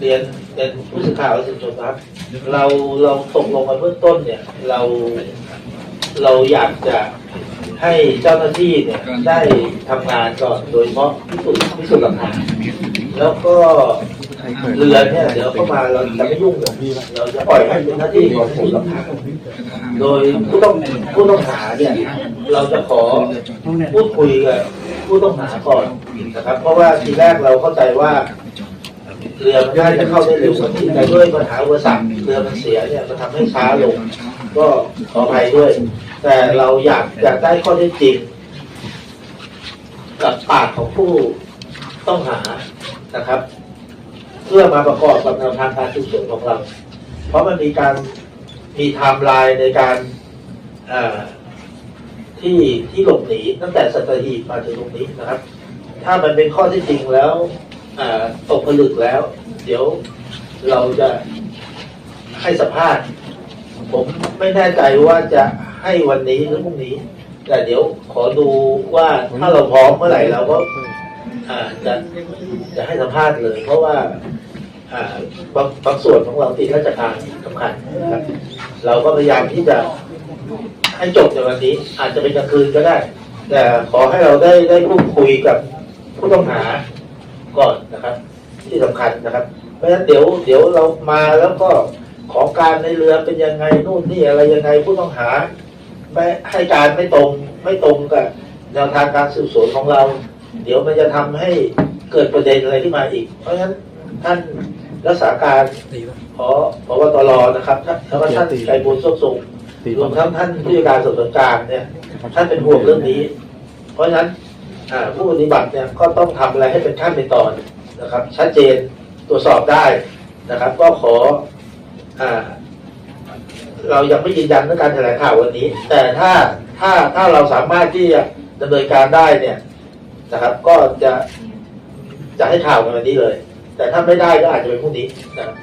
เรียนเป็นผู้สื่อข่าวสื่อชนครับ เราเราตกลงกันเบื้องต้นเนี่ย เราเราอยากจะให้เจ้าหน้าที่เนี่ยได้ทำงานก่อนโดยเฉพาะพิสูจน์พิสูจน์หลักฐานแล้วก็เรือเนี่ยเดี๋ยวเข้ามาเราจะไม่ยุ่งเลยเราจะปล่อยให้เป็นหน้าที่ของพิสูจน์หาโดยผู้ต้องผู้ต้องหาเนี่ยเราจะขอพูดคุยกับผู้ต้องหาก่อนนะครับ เพราะว่าทีแรกเราเข้าใจว่า เรือมันน่าจะเข้าได้เร็วกว่านี้แต่ด้วยปัญหาอุปสรรคเรือมันเสียเนี่ยมันทำให้ช้าลง ก็ขออภัยด้วย แต่เราอยากอยากได้ข้อเท็จจริง กับปากของผู้ต้องหานะครับ เพื่อมาประกอบกับแนวทางการสืบสวนของเรา เพราะมันมีการมีไทม์ไลน์ในการที่ที่หลบหนีตั้งแต่สัตหีบมาถึงตรงนี้นะครับ ถ้ามันเป็นข้อที่จริงแล้ว ตกผลึกแล้ว เดี๋ยวเราจะให้สัมภาษณ์ ผมไม่แน่ใจว่าจะให้วันนี้หรือพรุ่งนี้ แต่เดี๋ยวขอดูว่าถ้าเราพร้อมเมื่อไหร่เราก็อ่าจะจะให้สัมภาษณ์เลย เพราะว่าอ่าบางบางส่วนของเราติดราชการสำคัญนะครับ เราก็พยายามที่จะให้จบในวันนี้ อาจจะเป็นกลางคืนก็ได้ แต่ขอให้เราได้ได้พูดคุยกับผู้ต้องหา ก่อนนะครับ ที่สำคัญนะครับ เพราะฉะนั้นเดี๋ยวเดี๋ยวเรามาแล้วก็ของกลารในเรือเป็นยังไงนู่นนี่อะไรยังไงผู้ต้องหา ไม่ให้การไม่ตรงไม่ตรงกับแนวทางการสืบสวนของเรา เดี๋ยวมันจะทำให้เกิดประเด็นอะไรขึ้นมาอีก เพราะฉะนั้นท่านรักษาการขอพบตรนะครับท่านแล้วก็ท่านไกบุญสุขสุขรวมทั้งท่านผู้จัดการสอบสวนกลางเนี่ยท่านเป็นห่วงเรื่องนี้ เพราะฉะนั้น ผู้ปฏิบัติเนี่ยก็ต้องทำอะไรให้เป็นขั้นเป็นตอนนะครับ ชัดเจนตรวจสอบได้นะครับ ก็ขออเรายังไม่ยืนยันเรื่องการแถลงข่าววันนี้ แต่ถ้าถ้าถ้าเราสามารถที่จะดำเนินการได้เนี่ยนะครับ ก็จะจะให้ข่าวในวันนี้เลย แต่ถ้าไม่ได้ก็อาจจะเป็นพรุ่งนี้นะครับ